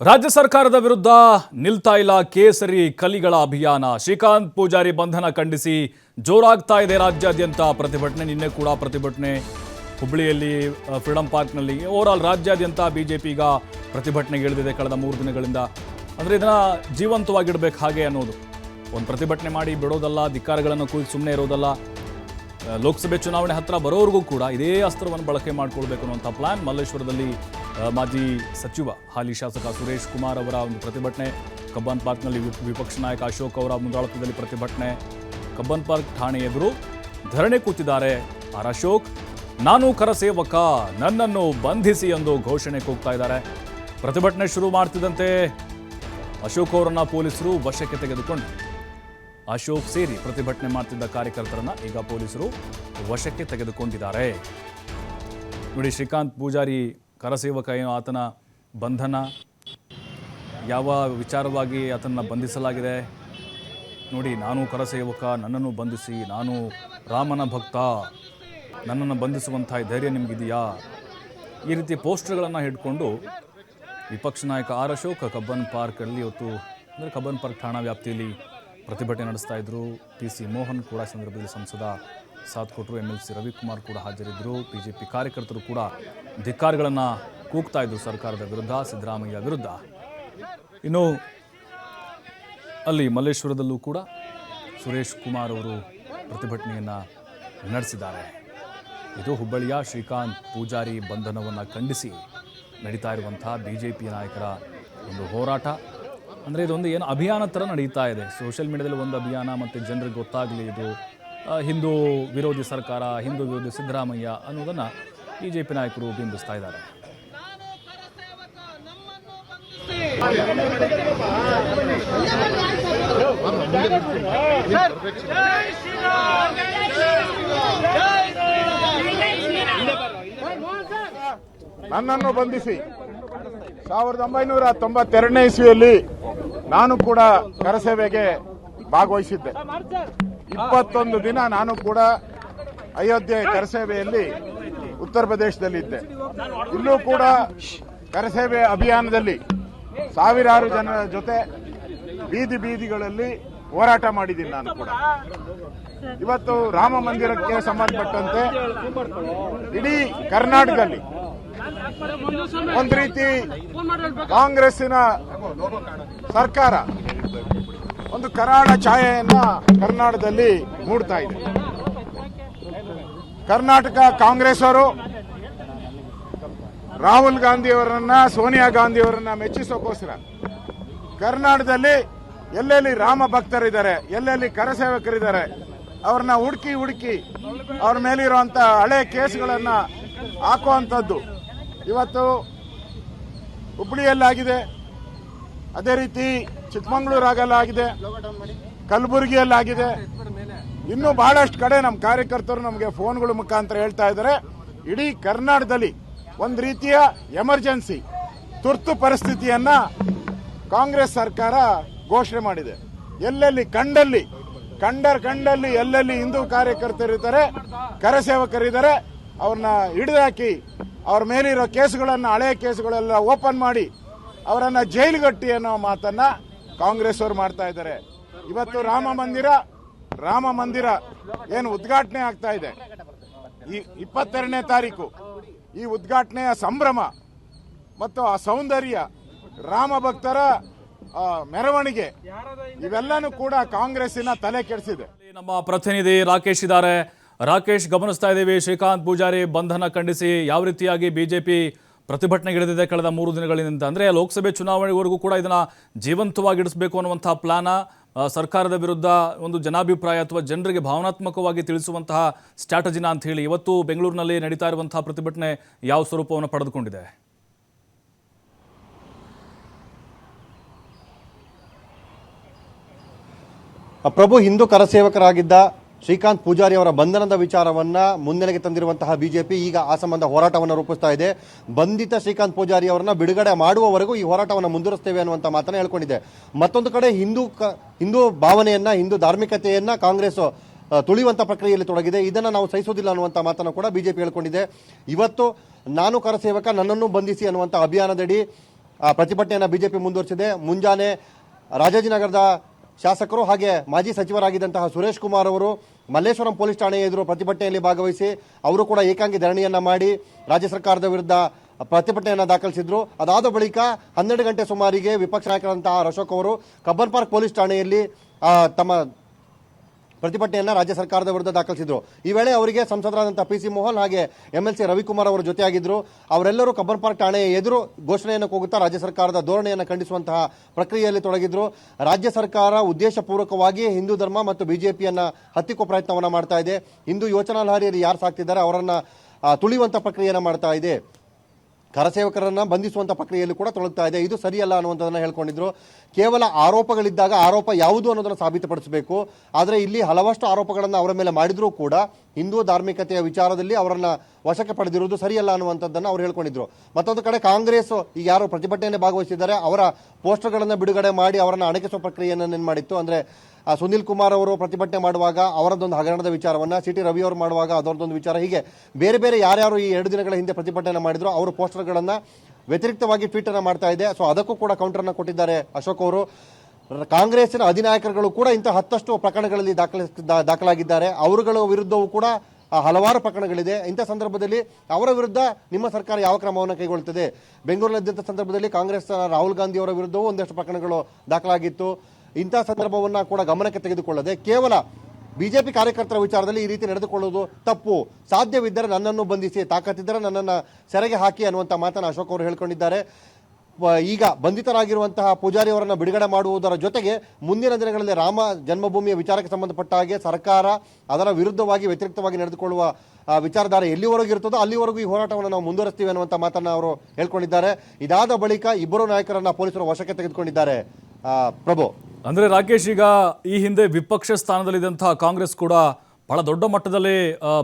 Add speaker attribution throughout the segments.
Speaker 1: ರಾಜ್ಯ ಸರ್ಕಾರದ ವಿರುದ್ಧ ನಿಲ್ತಾ ಇಲ್ಲ ಕೇಸರಿ ಕಲಿಗಳ ಅಭಿಯಾನ. ಶ್ರೀಕಾಂತ್ ಪೂಜಾರಿ ಬಂಧನ ಖಂಡಿಸಿ ಜೋರಾಗ್ತಾ ಇದೆ ರಾಜ್ಯಾದ್ಯಂತ ಪ್ರತಿಭಟನೆ. ನಿನ್ನೆ ಕೂಡ ಪ್ರತಿಭಟನೆ ಹುಬ್ಬಳ್ಳಿಯಲ್ಲಿ ಫ್ರೀಡಂ ಪಾರ್ಕ್ನಲ್ಲಿ. ಓವರಾಲ್ ರಾಜ್ಯಾದ್ಯಂತ ಬಿಜೆಪಿ ಈಗ ಪ್ರತಿಭಟನೆಗೆ ಇಳಿದಿದೆ ಕಳೆದ ಮೂರು ದಿನಗಳಿಂದ. ಅಂದರೆ ಇದನ್ನು ಜೀವಂತವಾಗಿಡಬೇಕು ಹಾಗೆ ಅನ್ನೋದು. ಒಂದು ಪ್ರತಿಭಟನೆ ಮಾಡಿ ಬಿಡೋದಲ್ಲ, ಧಿಕ್ಕಾರಗಳನ್ನು ಕೂಗಿ ಸುಮ್ಮನೆ ಇರೋದಲ್ಲ. ಲೋಕಸಭೆ ಚುನಾವಣೆ ಹತ್ತಿರ ಬರೋವರೆಗೂ ಕೂಡ ಇದೇ ಅಸ್ತ್ರವನ್ನು ಬಳಕೆ ಮಾಡಿಕೊಳ್ಬೇಕು ಅನ್ನುವಂಥ ಪ್ಲ್ಯಾನ್ ಮಲ್ಲೇಶ್ವರದಲ್ಲಿ ಮಾಜಿ ಸಚಿವ ಹಾಲಿ ಶಾಸಕ ಸುರೇಶ್ ಕುಮಾರ್ ಅವರ ಒಂದು ಪ್ರತಿಭಟನೆ, ಕಬ್ಬನ್ ಪಾರ್ಕ್ನಲ್ಲಿ ವಿಪ್- ವಿಪಕ್ಷ ನಾಯಕ ಅಶೋಕ್ ಅವರ ಮುಂದಾಳತ್ವದಲ್ಲಿ ಪ್ರತಿಭಟನೆ, ಕಬ್ಬನ್ ಪಾರ್ಕ್ ಠಾಣೆ ಎದುರು ಧರಣಿ ಕೂತಿದ್ದಾರೆ. ಆರ್ ಅಶೋಕ್, ನಾನು ಕರಸೇವಕ ನನ್ನನ್ನು ಬಂಧಿಸಿ ಎಂದು ಘೋಷಣೆ ಕೂಗ್ತಾ ಇದ್ದಾರೆ. ಪ್ರತಿಭಟನೆ ಶುರು ಮಾಡ್ತಿದ್ದಂತೆ ಅಶೋಕ್ ಅವರನ್ನ ಪೊಲೀಸರು ವಶಕ್ಕೆ ತೆಗೆದುಕೊಂಡು ಅಶೋಕ್ ಸೇರಿ ಪ್ರತಿಭಟನೆ ಮಾಡ್ತಿದ್ದ ಕಾರ್ಯಕರ್ತರನ್ನ ಈಗ ಪೊಲೀಸರು ವಶಕ್ಕೆ ತೆಗೆದುಕೊಂಡಿದ್ದಾರೆ. ನೋಡಿ, ಶ್ರೀಕಾಂತ್ ಪೂಜಾರಿ ಕರಸೇವಕ ಏನು ಆತನ ಬಂಧನ. ಯಾವ ವಿಚಾರವಾಗಿ ಆತನ್ನು ಬಂಧಿಸಲಾಗಿದೆ? ನೋಡಿ, ನಾನು ಕರಸೇವಕ, ನನ್ನನ್ನು ಬಂಧಿಸಿ, ನಾನು ರಾಮನ ಭಕ್ತ. ನನ್ನನ್ನು ಬಂಧಿಸುವಂಥ ಧೈರ್ಯ ನಿಮಗಿದೆಯಾ? ಈ ರೀತಿ ಪೋಸ್ಟರ್ಗಳನ್ನು ಹಿಡ್ಕೊಂಡು ವಿಪಕ್ಷ ನಾಯಕ ಆರ್ ಅಶೋಕ್ ಕಬ್ಬನ್ ಪಾರ್ಕಲ್ಲಿ ಇವತ್ತು, ಅಂದರೆ ಕಬ್ಬನ್ ಪಾರ್ಕ್ ಠಾಣಾ ವ್ಯಾಪ್ತಿಯಲ್ಲಿ ಪ್ರತಿಭಟನೆ ನಡೆಸ್ತಾ ಇದ್ದರು ಪಿ ಸಿ ಮೋಹನ್ ಕೂಡ ಸಂದರ್ಭದಲ್ಲಿ ಸಂಸದ. ಸಾಥ್ ಕೊಟ್ಟರು ಎಂ ಎಲ್ ಸಿ ರವಿಕುಮಾರ್ ಕೂಡ ಹಾಜರಿದ್ದರು. ಬಿ ಜೆ ಪಿ ಕಾರ್ಯಕರ್ತರು ಕೂಡ ಧಿಕ್ಕಾರಗಳನ್ನು ಕೂಗ್ತಾ ಇದ್ದರು ಸರ್ಕಾರದ ವಿರುದ್ಧ, ಸಿದ್ದರಾಮಯ್ಯ ವಿರುದ್ಧ. ಇನ್ನು ಅಲ್ಲಿ ಮಲ್ಲೇಶ್ವರದಲ್ಲೂ ಕೂಡ ಸುರೇಶ್ ಕುಮಾರ್ ಅವರು ಪ್ರತಿಭಟನೆಯನ್ನು ನಡೆಸಿದ್ದಾರೆ. ಇದು ಹುಬ್ಬಳ್ಳಿಯ ಶ್ರೀಕಾಂತ್ ಪೂಜಾರಿ ಬಂಧನವನ್ನು ಖಂಡಿಸಿ ನಡೀತಾ ಇರುವಂತಹ ಬಿ ಜೆ ಪಿ ನಾಯಕರ ಒಂದು ಹೋರಾಟ. ಅಂದರೆ ಇದೊಂದು ಏನು ಅಭಿಯಾನ ಥರ ನಡೀತಾ ಇದೆ. ಸೋಷಿಯಲ್ ಮೀಡಿಯಾದಲ್ಲಿ ಒಂದು ಅಭಿಯಾನ, ಮತ್ತು ಜನರಿಗೆ ಗೊತ್ತಾಗಲಿ ಇದು ಹಿಂದೂ ವಿರೋಧಿ ಸರ್ಕಾರ, ಹಿಂದೂ ವಿರೋಧಿ ಸಿದ್ದರಾಮಯ್ಯ ಅನ್ನೋದನ್ನು ಬಿ ಜೆ ಪಿ ನಾಯಕರು ಬಿಂಬಿಸ್ತಾ ಇದ್ದಾರೆ.
Speaker 2: ನನ್ನನ್ನು ಬಂಧಿಸಿ. ಸಾವಿರದ ಒಂಬೈನೂರ ತೊಂಬತ್ತೆರಡನೇ ಇಸ್ವಿಯಲ್ಲಿ ನಾನು ಕೂಡ ಕರಸೇವೆಗೆ ಭಾಗವಹಿಸಿದ್ದೆ. ಇಪ್ಪತ್ತೊಂದು ದಿನ ನಾನು ಕೂಡ ಅಯೋಧ್ಯೆ ಕರಸೇವೆಯಲ್ಲಿ ಉತ್ತರ ಪ್ರದೇಶದಲ್ಲಿದ್ದೆ. ಇಲ್ಲೂ ಕೂಡ ಕರಸೇವೆ ಅಭಿಯಾನದಲ್ಲಿ ಸಾವಿರಾರು ಜನರ ಜೊತೆ ಬೀದಿ ಬೀದಿಗಳಲ್ಲಿ ಹೋರಾಟ ಮಾಡಿದ್ದೀನಿ ನಾನು ಕೂಡ. ಇವತ್ತು ರಾಮ ಮಂದಿರಕ್ಕೆ ಸಂಬಂಧಪಟ್ಟಂತೆ ಇಡೀ ಕರ್ನಾಟಕದಲ್ಲಿ ಒಂದು ರೀತಿ ಕಾಂಗ್ರೆಸ್ಸಿನ ಸರ್ಕಾರ ಒಂದು ಕರಾಳ ಛಾಯೆಯನ್ನ ಕರ್ನಾಟಕದಲ್ಲಿ ಮೂಡ್ತಾ ಇದೆ. ಕರ್ನಾಟಕ ಕಾಂಗ್ರೆಸ್ ಅವರು ರಾಹುಲ್ ಗಾಂಧಿ ಅವರನ್ನ, ಸೋನಿಯಾ ಗಾಂಧಿ ಅವರನ್ನ ಮೆಚ್ಚಿಸೋಕೋಸ್ಕರ ಕರ್ನಾಟಕದಲ್ಲಿ ಎಲ್ಲೆಲ್ಲಿ ರಾಮ ಭಕ್ತರಿದ್ದಾರೆ, ಎಲ್ಲೆಲ್ಲಿ ಕರಸೇವಕರಿದ್ದಾರೆ ಅವ್ರನ್ನ ಹುಡುಕಿ ಹುಡುಕಿ ಅವ್ರ ಮೇಲಿರುವಂತ ಹಳೆ ಕೇಸ್ಗಳನ್ನ ಹಾಕುವಂಥದ್ದು ಇವತ್ತು ಹುಬ್ಬಳ್ಳಿಯಲ್ಲಾಗಿದೆ ಅದೇ ರೀತಿ ಚಿಕ್ಕಮಗಳೂರಾಗಲ್ಲಾಗಿದೆ ಕಲಬುರಗಿಯಲ್ಲಾಗಿದೆ. ಇನ್ನೂ ಬಹಳಷ್ಟು ಕಡೆ ನಮ್ಮ ಕಾರ್ಯಕರ್ತರು ನಮಗೆ ಫೋನ್ಗಳ ಮುಖಾಂತರ ಹೇಳ್ತಾ ಇದ್ದಾರೆ. ಇಡೀ ಕರ್ನಾಟಕದಲ್ಲಿ ಒಂದು ರೀತಿಯ ಎಮರ್ಜೆನ್ಸಿ, ತುರ್ತು ಪರಿಸ್ಥಿತಿಯನ್ನ ಕಾಂಗ್ರೆಸ್ ಸರ್ಕಾರ ಘೋಷಣೆ ಮಾಡಿದೆ. ಎಲ್ಲೆಲ್ಲಿ ಕಂಡಲ್ಲಿ, ಕಂಡರ್ ಕಂಡಲ್ಲಿ ಎಲ್ಲೆಲ್ಲಿ ಹಿಂದೂ ಕಾರ್ಯಕರ್ತರಿದ್ದಾರೆ ಕರಸೇವಕರಿದ್ದಾರೆ ಅವ್ರನ್ನ ಹಿಡಿದಾಕಿ, ಅವ್ರ ಮೇಲಿರೋ ಕೇಸುಗಳನ್ನು ಹಳೆಯ ಕೇಸುಗಳೆಲ್ಲ ಓಪನ್ ಮಾಡಿ, ಅವರನ್ನ ಜೈಲುಗಟ್ಟಿ ಅನ್ನೋ ಮಾತನ್ನ ಕಾಂಗ್ರೆಸ್ ಅವರು ಮಾಡ್ತಾ ಇದ್ದಾರೆ. ಇವತ್ತು ರಾಮ ಮಂದಿರ ರಾಮ ಮಂದಿರ ಏನು ಉದ್ಘಾಟನೆ ಆಗ್ತಾ ಇದೆ. ಈ ಇಪ್ಪತ್ತೆರಡನೇ ತಾರೀಕು, ಈ ಉದ್ಘಾಟನೆಯ ಸಂಭ್ರಮ ಮತ್ತು ಆ ಸೌಂದರ್ಯ ರಾಮ ಭಕ್ತರ ಮೆರವಣಿಗೆ, ಇವೆಲ್ಲನೂ ಕೂಡ ಕಾಂಗ್ರೆಸ್ಸಿನ ತಲೆ ಕೆಡಿಸಿದೆ.
Speaker 1: ನಮ್ಮ ಪ್ರತಿನಿಧಿ ರಾಕೇಶ್ ಇದ್ದಾರೆ. ರಾಕೇಶ್ ಗಮನಿಸ್ತಾ ಇದ್ದೀವಿ. ಶ್ರೀಕಾಂತ್ ಪೂಜಾರಿ ಬಂಧನ ಖಂಡಿಸಿ ಯಾವ ರೀತಿಯಾಗಿ ಬಿಜೆಪಿ ಪ್ರತಿಭಟನೆಗಿಳಿದಿದೆ ಕಳೆದ ಮೂರು ದಿನಗಳಿಂದ ಅಂದರೆ ಲೋಕಸಭೆ ಚುನಾವಣೆವರೆಗೂ ಕೂಡ ಇದನ್ನು ಜೀವಂತವಾಗಿಡಿಸಬೇಕು ಅನ್ನುವಂಥ ಪ್ಲಾನ ಸರ್ಕಾರದ ವಿರುದ್ಧ ಒಂದು ಜನಾಭಿಪ್ರಾಯ ಅಥವಾ ಜನರಿಗೆ ಭಾವನಾತ್ಮಕವಾಗಿ ತಿಳಿಸುವಂತಹ ಸ್ಟ್ರಾಟಜಿನ ಅಂತ ಹೇಳಿ ಇವತ್ತು ಬೆಂಗಳೂರಿನಲ್ಲಿ ನಡೀತಾ ಇರುವಂತಹ ಪ್ರತಿಭಟನೆ ಯಾವ ಸ್ವರೂಪವನ್ನು ಪಡೆದುಕೊಂಡಿದೆ?
Speaker 3: ಪ್ರಭು ಹಿಂದೂ ಕರಸೇವಕರಾಗಿದ್ದ ಶ್ರೀಕಾಂತ್ ಪೂಜಾರಿ ಅವರ ಬಂಧನದ ವಿಚಾರವನ್ನ ಮುನ್ನೆಲೆಗೆ ತಂದಿರುವಂತಹ ಬಿಜೆಪಿ ಈಗ ಆ ಸಂಬಂಧ ಹೋರಾಟವನ್ನು ರೂಪಿಸ್ತಾ ಇದೆ. ಬಂಧಿತ ಶ್ರೀಕಾಂತ್ ಪೂಜಾರಿ ಅವರನ್ನ ಬಿಡುಗಡೆ ಮಾಡುವವರೆಗೂ ಈ ಹೋರಾಟವನ್ನು ಮುಂದುವರಿಸ್ತೇವೆ ಅನ್ನುವಂಥ ಮಾತನ್ನ ಹೇಳ್ಕೊಂಡಿದೆ. ಮತ್ತೊಂದು ಕಡೆ ಹಿಂದೂ ಹಿಂದೂ ಭಾವನೆಯನ್ನ, ಹಿಂದೂ ಧಾರ್ಮಿಕತೆಯನ್ನ ಕಾಂಗ್ರೆಸ್ ತುಳಿಯುವಂಥ ಪ್ರಕ್ರಿಯೆಯಲ್ಲಿ ತೊಡಗಿದೆ. ಇದನ್ನ ನಾವು ಸಹಿಸೋದಿಲ್ಲ ಅನ್ನುವಂಥ ಮಾತನ್ನು ಕೂಡ ಬಿಜೆಪಿ ಹೇಳ್ಕೊಂಡಿದೆ. ಇವತ್ತು ನಾನು ಕರಸೇವಕ, ನನ್ನನ್ನು ಬಂಧಿಸಿ ಅನ್ನುವಂಥ ಅಭಿಯಾನದಡಿ ಪ್ರತಿಭಟನೆಯನ್ನ ಬಿಜೆಪಿ ಮುಂದುವರಿಸಿದೆ. ಮುಂಜಾನೆ ರಾಜಾಜಿನಗರದ ಶಾಸಕರು ಹಾಗೆ ಮಾಜಿ ಸಚಿವರಾಗಿದ್ದಂತಹ ಸುರೇಶ್ ಕುಮಾರ್ ಅವರು ಮಲ್ಲೇಶ್ವರಂ ಪೊಲೀಸ್ ಠಾಣೆಯ ಎದುರು ಪ್ರತಿಭಟನೆಯಲ್ಲಿ ಭಾಗವಹಿಸಿ ಅವರು ಕೂಡ ಏಕಾಂಗಿ ಧರಣಿಯನ್ನು ಮಾಡಿ ರಾಜ್ಯ ಸರ್ಕಾರದ ವಿರುದ್ಧ ಪ್ರತಿಭಟನೆಯನ್ನು ದಾಖಲಿಸಿದ್ರು. ಅದಾದ ಬಳಿಕ ಹನ್ನೆರಡು ಗಂಟೆ ಸುಮಾರಿಗೆ ವಿಪಕ್ಷ ನಾಯಕರಂತಹ ಅಶೋಕ್ ಅವರು ಕಬ್ಬನ್ ಪಾರ್ಕ್ ಪೊಲೀಸ್ ಠಾಣೆಯಲ್ಲಿ ತಮ್ಮ ಪ್ರತಿಭಟನೆಯನ್ನ ರಾಜ್ಯ ಸರ್ಕಾರದ ವಿರುದ್ಧ ದಾಖಲಿಸಿದ್ರು. ಈ ವೇಳೆ ಅವರಿಗೆ ಸಂಸದರಾದಂಥ ಪಿ ಸಿ ಮೋಹನ್ ಹಾಗೆ ಎಂ ಎಲ್ ಸಿ ರವಿಕುಮಾರ್ ಅವರು ಜೊತೆಯಾಗಿದ್ದರು ಅವರೆಲ್ಲರೂ ಕಬ್ಬನ್ ಪಾರ್ಕ್ ಠಾಣೆಯ ಎದುರು ಘೋಷಣೆಯನ್ನು ಕೂಗುತ್ತಾ ರಾಜ್ಯ ಸರ್ಕಾರದ ಧೋರಣೆಯನ್ನು ಖಂಡಿಸುವಂತಹ ಪ್ರಕ್ರಿಯೆಯಲ್ಲಿ ತೊಡಗಿದ್ರು. ರಾಜ್ಯ ಸರ್ಕಾರ ಉದ್ದೇಶಪೂರ್ವಕವಾಗಿ ಹಿಂದೂ ಧರ್ಮ ಮತ್ತು ಬಿಜೆಪಿಯನ್ನ ಹತ್ತಿಕ್ಕೋ ಪ್ರಯತ್ನವನ್ನ ಮಾಡ್ತಾ ಇದೆ. ಹಿಂದೂ ಯೋಚನಾ ಲಹರಿಯಲ್ಲಿ ಯಾರು ಸಾಕ್ತಿದ್ದಾರೆ ಅವರನ್ನು ತುಳಿಯುವಂಥ ಪ್ರಕ್ರಿಯೆಯನ್ನು ಮಾಡ್ತಾ ಇದೆ. ಕರಸೇವಕರನ್ನ ಬಂಧಿಸುವಂಥ ಪ್ರಕ್ರಿಯೆಯಲ್ಲಿ ಕೂಡ ತೊಡಗ್ತಾ ಇದೆ. ಇದು ಸರಿಯಲ್ಲ ಅನ್ನುವಂಥದ್ದನ್ನು ಹೇಳ್ಕೊಂಡಿದ್ರು. ಕೇವಲ ಆರೋಪಗಳಿದ್ದಾಗ ಆರೋಪ ಯಾವುದು ಅನ್ನೋದನ್ನು ಸಾಬೀತುಪಡಿಸಬೇಕು. ಆದರೆ ಇಲ್ಲಿ ಹಲವಷ್ಟು ಆರೋಪಗಳನ್ನು ಅವರ ಮೇಲೆ ಮಾಡಿದರೂ ಕೂಡ ಹಿಂದೂ ಧಾರ್ಮಿಕತೆಯ ವಿಚಾರದಲ್ಲಿ ಅವರನ್ನು ವಶಕ್ಕೆ ಪಡೆದಿರುವುದು ಸರಿಯಲ್ಲ ಅನ್ನುವಂಥದ್ದನ್ನು ಅವ್ರು ಹೇಳ್ಕೊಂಡಿದ್ರು. ಮತ್ತೊಂದು ಕಡೆ ಕಾಂಗ್ರೆಸ್ ಈಗ ಯಾರು ಪ್ರತಿಭಟನೆಯಲ್ಲಿ ಭಾಗವಹಿಸಿದ್ದಾರೆ, ಅವರ ಪೋಸ್ಟರ್ಗಳನ್ನು ಬಿಡುಗಡೆ ಮಾಡಿ ಅವರನ್ನು ಅಣಕಿಸುವ ಪ್ರಕ್ರಿಯೆಯನ್ನು ಏನು ಮಾಡಿತ್ತು. ಅಂದ್ರೆ ಸುನಿಲ್ ಕುಮಾರ್ ಅವರು ಪ್ರತಿಭಟನೆ ಮಾಡುವಾಗ ಅವರದೊಂದು ಹಗರಣದ ವಿಚಾರವನ್ನ ಸಿ ಟಿ ರವಿ ಅವರು ಮಾಡುವಾಗ ಅದರದೊಂದು ವಿಚಾರ, ಹೀಗೆ ಬೇರೆ ಬೇರೆ ಯಾರ್ಯಾರು ಈ ಎರಡು ದಿನಗಳ ಹಿಂದೆ ಪ್ರತಿಭಟನೆ ಮಾಡಿದ್ರು, ಅವರು ಪೋಸ್ಟರ್ಗಳನ್ನು ವ್ಯತಿರಿಕ್ತವಾಗಿ ಟ್ವೀಟ್ ಅನ್ನ ಮಾಡ್ತಾ ಇದೆ. ಸೊ, ಅದಕ್ಕೂ ಕೂಡ ಕೌಂಟರ್ ಅನ್ನ ಕೊಟ್ಟಿದ್ದಾರೆ ಅಶೋಕ್ ಅವರು. ಕಾಂಗ್ರೆಸ್ಸಿನ ಅಧಿನಾಯಕರುಗಳು ಕೂಡ ಇಂಥ ಹತ್ತಷ್ಟು ಪ್ರಕರಣಗಳಲ್ಲಿ ದಾಖಲ ದಾಖಲಾಗಿದ್ದಾರೆ. ಅವರುಗಳ ವಿರುದ್ಧವೂ ಕೂಡ ಹಲವಾರು ಪ್ರಕರಣಗಳಿದೆ. ಇಂಥ ಸಂದರ್ಭದಲ್ಲಿ ಅವರ ವಿರುದ್ಧ ನಿಮ್ಮ ಸರ್ಕಾರ ಯಾವ ಕ್ರಮವನ್ನು ಕೈಗೊಳ್ಳುತ್ತದೆ? ಬೆಂಗಳೂರಿನಲ್ಲಿದ್ದಂಥ ಸಂದರ್ಭದಲ್ಲಿ ಕಾಂಗ್ರೆಸ್ ರಾಹುಲ್ ಗಾಂಧಿ ಅವರ ವಿರುದ್ಧವೂ ಒಂದಷ್ಟು ಪ್ರಕರಣಗಳು ದಾಖಲಾಗಿತ್ತು. ಇಂಥ ಸಂದರ್ಭವನ್ನು ಕೂಡ ಗಮನಕ್ಕೆ ತೆಗೆದುಕೊಳ್ಳದೆ ಕೇವಲ ಬಿಜೆಪಿ ಕಾರ್ಯಕರ್ತರ ವಿಚಾರದಲ್ಲಿ ಈ ರೀತಿ ನಡೆದುಕೊಳ್ಳುವುದು ತಪ್ಪು. ಸಾಧ್ಯವಿದ್ದರೆ ನನ್ನನ್ನು ಬಂಧಿಸಿ, ತಾಕತ್ತಿದ್ದರೆ ನನ್ನನ್ನು ಸೆರೆಗೆ ಹಾಕಿ ಅನ್ನುವಂಥ ಮಾತನ್ನು ಅಶೋಕ್ ಅವರು ಹೇಳ್ಕೊಂಡಿದ್ದಾರೆ. ಈಗ ಬಂಧಿತರಾಗಿರುವಂತಹ ಪೂಜಾರಿ ಅವರನ್ನ ಬಿಡುಗಡೆ ಮಾಡುವುದರ ಜೊತೆಗೆ ಮುಂದಿನ ದಿನಗಳಲ್ಲಿ ರಾಮ ಜನ್ಮಭೂಮಿಯ ವಿಚಾರಕ್ಕೆ ಸಂಬಂಧಪಟ್ಟ ಹಾಗೆ ಸರ್ಕಾರ ಅದರ ವಿರುದ್ಧವಾಗಿ ವ್ಯತಿರಿಕ್ತವಾಗಿ ನಡೆದುಕೊಳ್ಳುವ ವಿಚಾರಧಾರೆ ಎಲ್ಲಿವರೆಗೂ ಇರ್ತದೋ ಅಲ್ಲಿವರೆಗೂ ಈ ಹೋರಾಟವನ್ನು ನಾವು ಮುಂದುವರಿಸ್ತೀವಿ ಅನ್ನುವಂಥ ಮಾತನ್ನ ಅವರು ಹೇಳ್ಕೊಂಡಿದ್ದಾರೆ. ಇದಾದ ಬಳಿಕ ಇಬ್ಬರು ನಾಯಕರನ್ನ ಪೊಲೀಸರು ವಶಕ್ಕೆ ತೆಗೆದುಕೊಂಡಿದ್ದಾರೆ. ಪ್ರಭು.
Speaker 1: ಅಂದ್ರೆ ರಾಕೇಶ್ ಈಗ ಈ ಹಿಂದೆ ವಿಪಕ್ಷ ಸ್ಥಾನದಲ್ಲಿದ್ದಂತಹ ಕಾಂಗ್ರೆಸ್ ಕೂಡ ಬಹಳ ದೊಡ್ಡ ಮಟ್ಟದಲ್ಲಿ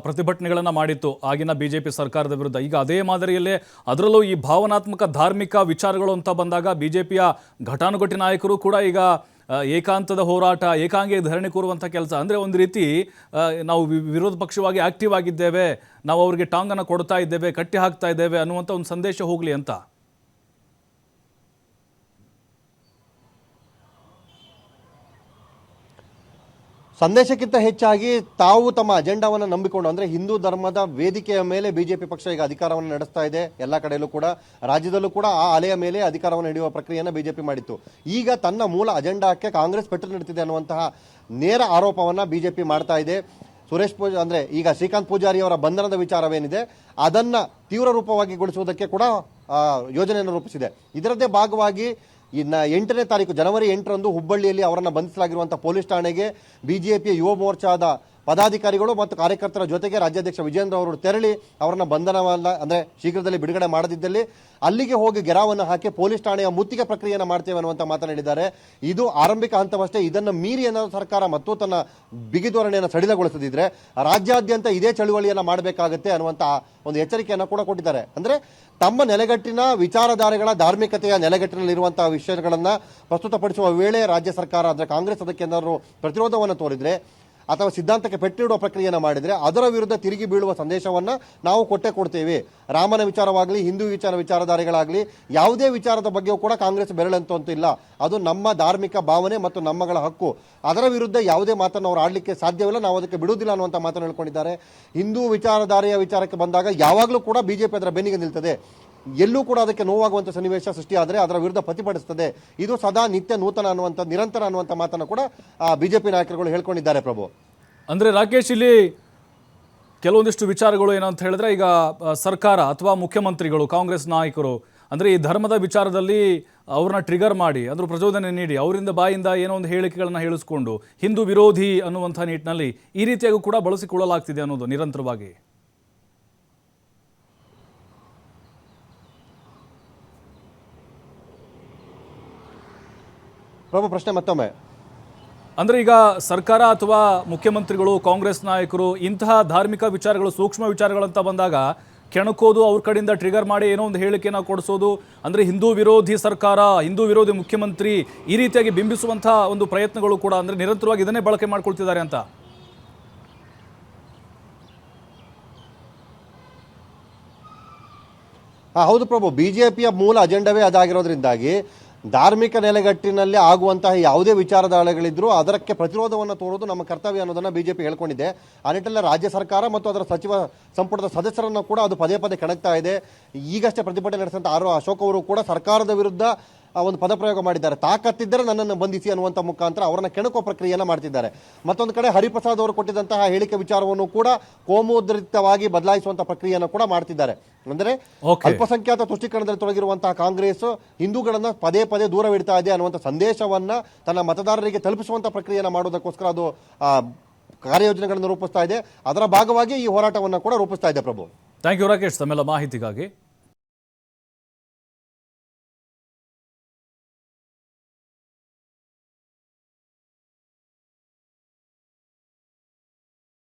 Speaker 1: ಪ್ರತಿಭಟನೆಗಳನ್ನು ಮಾಡಿತ್ತು ಆಗಿನ ಬಿ ಜೆ ಪಿ ಸರ್ಕಾರದ ವಿರುದ್ಧ. ಈಗ ಅದೇ ಮಾದರಿಯಲ್ಲೇ ಅದರಲ್ಲೂ ಈ ಭಾವನಾತ್ಮಕ, ಧಾರ್ಮಿಕ ವಿಚಾರಗಳು ಅಂತ ಬಂದಾಗ ಬಿ ಜೆ ಪಿಯ ಘಟಾನುಘಟಿ ನಾಯಕರು ಕೂಡ ಈಗ ಏಕಾಂತದ ಹೋರಾಟ, ಏಕಾಂಗಿ ಧರಣಿ ಕೂರುವಂಥ ಕೆಲಸ. ಅಂದರೆ ಒಂದು ರೀತಿ ನಾವು ವಿರೋಧ ಪಕ್ಷವಾಗಿ ಆಕ್ಟಿವ್ ಆಗಿದ್ದೇವೆ, ನಾವು ಅವರಿಗೆ ಟಾಂಗನ್ನು ಕೊಡ್ತಾ ಇದ್ದೇವೆ, ಕಟ್ಟಿ ಹಾಕ್ತಾ ಇದ್ದೇವೆ ಅನ್ನುವಂಥ ಒಂದು ಸಂದೇಶ ಹೋಗಲಿ ಅಂತ.
Speaker 3: ಸಂದೇಶಕ್ಕಿಂತ ಹೆಚ್ಚಾಗಿ ತಾವು ತಮ್ಮ ಅಜೆಂಡಾವನ್ನು ನಂಬಿಕೊಂಡು, ಅಂದ್ರೆ ಹಿಂದೂ ಧರ್ಮದ ವೇದಿಕೆಯ ಮೇಲೆ ಬಿಜೆಪಿ ಪಕ್ಷ ಈಗ ಅಧಿಕಾರವನ್ನು ನಡೆಸ್ತಾ ಇದೆ, ಎಲ್ಲ ಕಡೆಯಲ್ಲೂ ಕೂಡ, ರಾಜ್ಯದಲ್ಲೂ ಕೂಡ ಆ ಅಲೆಯ ಮೇಲೆ ಅಧಿಕಾರವನ್ನು ಹಿಡಿಯುವ ಪ್ರಕ್ರಿಯೆಯನ್ನು ಬಿಜೆಪಿ ಮಾಡಿತ್ತು. ಈಗ ತನ್ನ ಮೂಲ ಅಜೆಂಡಾಕ್ಕೆ ಕಾಂಗ್ರೆಸ್ ಪೆಟ್ಟು ನೀಡುತ್ತಿದೆ ಅನ್ನುವಂತಹ ನೇರ ಆರೋಪವನ್ನ ಬಿಜೆಪಿ ಮಾಡ್ತಾ ಇದೆ. ಸುರೇಶ್ ಪೂಜಾ, ಅಂದ್ರೆ ಈಗ ಶ್ರೀಕಾಂತ್ ಪೂಜಾರಿ ಅವರ ಬಂಧನದ ವಿಚಾರವೇನಿದೆ, ಅದನ್ನ ತೀವ್ರ ರೂಪವಾಗಿ ಗೊಳಿಸುವುದಕ್ಕೆ ಕೂಡ ಯೋಜನೆಯನ್ನು ರೂಪಿಸಿದೆ. ಇದರದ್ದೇ ಭಾಗವಾಗಿ ಇನ್ನ ಎಂಟನೇ ತಾರೀಕು ಜನವರಿ ಎಂಟರಂದು ಹುಬ್ಬಳ್ಳಿಯಲ್ಲಿ ಅವರನ್ನ ಬಂಧಿಸಲಾಗಿರುವಂತಹ ಪೊಲೀಸ್ ಠಾಣೆಗೆ ಬಿಜೆಪಿಯ ಯುವ ಮೋರ್ಚಾದ ಪದಾಧಿಕಾರಿಗಳು ಮತ್ತು ಕಾರ್ಯಕರ್ತರ ಜೊತೆಗೆ ರಾಜ್ಯಾಧ್ಯಕ್ಷ ವಿಜೇಂದ್ರ ಅವರು ತೆರಳಿ ಅವರನ್ನ ಬಂಧನವನ್ನ ಅಂದ್ರೆ ಶೀಘ್ರದಲ್ಲಿ ಬಿಡುಗಡೆ ಮಾಡದಿದ್ದಲ್ಲಿ ಅಲ್ಲಿಗೆ ಹೋಗಿ ಗೆರಾವನ್ನು ಹಾಕಿ ಪೊಲೀಸ್ ಠಾಣೆಯ ಮುತ್ತಿಗೆ ಪ್ರಕ್ರಿಯೆಯನ್ನು ಮಾಡ್ತೇವೆ ಅನ್ನುವಂತ ಮಾತನಾಡಿದ್ದಾರೆ. ಇದು ಆರಂಭಿಕ ಹಂತವಷ್ಟೇ. ಇದನ್ನು ಮೀರಿ ಏನಾದರೂ ಸರ್ಕಾರ ಮತ್ತು ತನ್ನ ಬಿಗಿಧೋರಣೆಯನ್ನು ಸಡಿಲಗೊಳಿಸದಿದ್ರೆ ರಾಜ್ಯಾದ್ಯಂತ ಇದೇ ಚಳುವಳಿಯನ್ನು ಮಾಡಬೇಕಾಗುತ್ತೆ ಅನ್ನುವಂತ ಒಂದು ಎಚ್ಚರಿಕೆಯನ್ನು ಕೂಡ ಕೊಟ್ಟಿದ್ದಾರೆ. ಅಂದ್ರೆ ತಮ್ಮ ನೆಲೆಗಟ್ಟಿನ ವಿಚಾರಧಾರೆಗಳ ಧಾರ್ಮಿಕತೆಯ ನೆಲೆಗಟ್ಟಿನಲ್ಲಿರುವಂತಹ ವಿಷಯಗಳನ್ನು ಪ್ರಸ್ತುತಪಡಿಸುವ ವೇಳೆ ರಾಜ್ಯ ಸರ್ಕಾರ, ಅಂದರೆ ಕಾಂಗ್ರೆಸ್ ಅದಕ್ಕೆ ಏನಾದರೂ ಪ್ರತಿರೋಧವನ್ನು ತೋರಿದ್ರೆ ಅಥವಾ ಸಿದ್ಧಾಂತಕ್ಕೆ ಪೆಟ್ಟಿಡುವ ಪ್ರಕ್ರಿಯೆಯನ್ನು ಮಾಡಿದರೆ ಅದರ ವಿರುದ್ಧ ತಿರುಗಿ ಬೀಳುವ ಸಂದೇಶವನ್ನು ನಾವು ಕೊಟ್ಟೆ ಕೊಡ್ತೇವೆ. ರಾಮನ ವಿಚಾರವಾಗಲಿ, ಹಿಂದೂ ವಿಚಾರ ವಿಚಾರಧಾರೆಗಳಾಗಲಿ, ಯಾವುದೇ ವಿಚಾರದ ಬಗ್ಗೆಯೂ ಕೂಡ ಕಾಂಗ್ರೆಸ್ ಬೆರಳು ಅಂತ ಇಲ್ಲ. ಅದು ನಮ್ಮ ಧಾರ್ಮಿಕ ಭಾವನೆ ಮತ್ತು ನಮ್ಮಗಳ ಹಕ್ಕು. ಅದರ ವಿರುದ್ಧ ಯಾವುದೇ ಮಾತನ್ನು ಅವರು ಆಡಲಿಕ್ಕೆ ಸಾಧ್ಯವಿಲ್ಲ. ನಾವು ಅದಕ್ಕೆ ಬಿಡುವುದಿಲ್ಲ ಅನ್ನುವಂಥ ಮಾತನ್ನು ಹೇಳ್ಕೊಂಡಿದ್ದಾರೆ. ಹಿಂದೂ ವಿಚಾರಧಾರೆಯ ವಿಚಾರಕ್ಕೆ ಬಂದಾಗ ಯಾವಾಗಲೂ ಕೂಡ ಬಿಜೆಪಿ ಅದರ ಬೆನ್ನಿಗೆ ನಿಲ್ತದೆ. ಎಲ್ಲೂ ಕೂಡ ಅದಕ್ಕೆ ನೋವಾಗುವಂಥ ಸನ್ನಿವೇಶ ಸೃಷ್ಟಿಯಾದರೆ ಅದರ ವಿರುದ್ಧ ಪ್ರತಿಭಟಿಸುತ್ತದೆ ಇದು ಸದಾ ನಿತ್ಯ ನೂತನ ಅನ್ನುವಂಥ, ನಿರಂತರ ಅನ್ನುವಂಥ ಮಾತನ್ನು ಕೂಡ ಬಿಜೆಪಿ ನಾಯಕರುಗಳು ಹೇಳ್ಕೊಂಡಿದ್ದಾರೆ ಪ್ರಭು.
Speaker 1: ಅಂದರೆ ರಾಕೇಶ್, ಇಲ್ಲಿ ಕೆಲವೊಂದಿಷ್ಟು ವಿಚಾರಗಳು ಏನಂತ ಹೇಳಿದ್ರೆ ಈಗ ಸರ್ಕಾರ ಅಥವಾ ಮುಖ್ಯಮಂತ್ರಿಗಳು, ಕಾಂಗ್ರೆಸ್ ನಾಯಕರು, ಅಂದರೆ ಈ ಧರ್ಮದ ವಿಚಾರದಲ್ಲಿ ಅವ್ರನ್ನ ಟ್ರಿಗರ್ ಮಾಡಿ, ಅಂದ್ರೆ ಪ್ರಚೋದನೆ ನೀಡಿ, ಅವರಿಂದ ಬಾಯಿಂದ ಏನೋ ಒಂದು ಹೇಳಿಕೆಗಳನ್ನು ಹೇಳಿಸ್ಕೊಂಡು ಹಿಂದೂ ವಿರೋಧಿ ಅನ್ನುವಂಥ ನಿಟ್ಟಿನಲ್ಲಿ ಈ ರೀತಿಯಾಗೂ ಕೂಡ ಬಳಸಿಕೊಳ್ಳಲಾಗ್ತಿದೆ ಅನ್ನೋದು ನಿರಂತರವಾಗಿ.
Speaker 3: ಪ್ರಭು ಪ್ರಶ್ನೆ ಮತ್ತೊಮ್ಮೆ.
Speaker 1: ಅಂದ್ರೆ ಈಗ ಸರ್ಕಾರ ಅಥವಾ ಮುಖ್ಯಮಂತ್ರಿಗಳು ಕಾಂಗ್ರೆಸ್ ನಾಯಕರು ಇಂತಹ ಧಾರ್ಮಿಕ ವಿಚಾರಗಳು ಸೂಕ್ಷ್ಮ ವಿಚಾರಗಳಂತ ಬಂದಾಗ ಕೆಣಕೋದು ಅವ್ರ ಕಡೆಯಿಂದ ಟ್ರಿಗರ್ ಮಾಡಿ ಏನೋ ಒಂದು ಹೇಳಿಕೆನ ಕೊಡಿಸೋದು ಅಂದರೆ ಹಿಂದೂ ವಿರೋಧಿ ಸರ್ಕಾರ ಹಿಂದೂ ವಿರೋಧಿ ಮುಖ್ಯಮಂತ್ರಿ ಈ ರೀತಿಯಾಗಿ ಬಿಂಬಿಸುವಂತಹ ಒಂದು ಪ್ರಯತ್ನಗಳು ಕೂಡ ಅಂದರೆ ನಿರಂತರವಾಗಿ ಇದನ್ನೇ ಬಳಕೆ ಮಾಡ್ಕೊಳ್ತಿದ್ದಾರೆ ಅಂತ.
Speaker 3: ಹೌದು ಪ್ರಭು. ಬಿಜೆಪಿಯ ಮೂಲ ಅಜೆಂಡವೇ ಅದಾಗಿರೋದ್ರಿಂದಾಗಿ ಧಾರ್ಮಿಕ ನೆಲೆಗಟ್ಟಿನಲ್ಲಿ ಆಗುವಂತಹ ಯಾವುದೇ ವಿಚಾರಧಾರೆಗಳಿದ್ರೂ ಅದಕ್ಕೆ ಪ್ರತಿರೋಧವನ್ನು ತೋರೋದು ನಮ್ಮ ಕರ್ತವ್ಯ ಅನ್ನೋದನ್ನ ಬಿಜೆಪಿ ಹೇಳ್ಕೊಂಡಿದೆ. ಆ ನಿಟ್ಟಿನಲ್ಲಿ ರಾಜ್ಯ ಸರ್ಕಾರ ಮತ್ತು ಅದರ ಸಚಿವ ಸಂಪುಟದ ಸದಸ್ಯರನ್ನು ಕೂಡ ಅದು ಪದೇ ಪದೇ ಕೆಣಕ್ತಾ ಇದೆ. ಈಗಷ್ಟೇ ಪ್ರತಿಭಟನೆ ನಡೆಸಿದಂಥ ಆರೋ ಅಶೋಕ್ ಅವರು ಕೂಡ ಸರ್ಕಾರದ ವಿರುದ್ಧ ಒಂದು ಪದಪ್ರಯೋಗ ಮಾಡಿದ್ದಾರೆ. ತಾಕತ್ತಿದ್ದರೆ ನನ್ನನ್ನು ಬಂಧಿಸಿ ಅನ್ನುವಂಥ ಮುಖಾಂತರ ಅವರನ್ನ ಕೆಣಕುವ ಪ್ರಕ್ರಿಯೆಯನ್ನು ಮಾಡ್ತಿದ್ದಾರೆ. ಮತ್ತೊಂದು ಕಡೆ ಹರಿಪ್ರಸಾದ್ ಅವರು ಕೊಟ್ಟಿದ್ದಂತಹ ಹೇಳಿಕೆ ವಿಚಾರವನ್ನು ಕೂಡ ಕೋಮೋದ್ರಿತವಾಗಿ ಬದಲಾಯಿಸುವಂತಹ ಪ್ರಕ್ರಿಯೆಯನ್ನು ಕೂಡ ಮಾಡ್ತಿದ್ದಾರೆ. ಅಂದರೆ. ಅಲ್ಪಸಂಖ್ಯಾತ ತುಷ್ಟೀಕರಣದಲ್ಲಿ ತೊಡಗಿರುವಂತಹ ಕಾಂಗ್ರೆಸ್ ಹಿಂದೂಗಳನ್ನ ಪದೇ ಪದೇ ದೂರವಿಡ್ತಾ ಇದೆ ಅನ್ನುವಂಥ ಸಂದೇಶವನ್ನ ತನ್ನ ಮತದಾರರಿಗೆ ತಲುಪಿಸುವಂಥ ಪ್ರಕ್ರಿಯೆಯನ್ನು ಮಾಡೋದಕ್ಕೋಸ್ಕರ ಅದು ಆ, ಕಾರ್ಯಯೋಜನೆಗಳನ್ನು ರೂಪಿಸ್ತಾ ಇದೆ. ಅದರ ಭಾಗವಾಗಿ ಈ ಹೋರಾಟವನ್ನು ಕೂಡ ರೂಪಿಸ್ತಾ ಇದೆ ಪ್ರಭು.
Speaker 1: ಥ್ಯಾಂಕ್ ಯು ರಾಕೇಶ್ ತಮ್ಮೆಲ್ಲ ಮಾಹಿತಿಗಾಗಿ.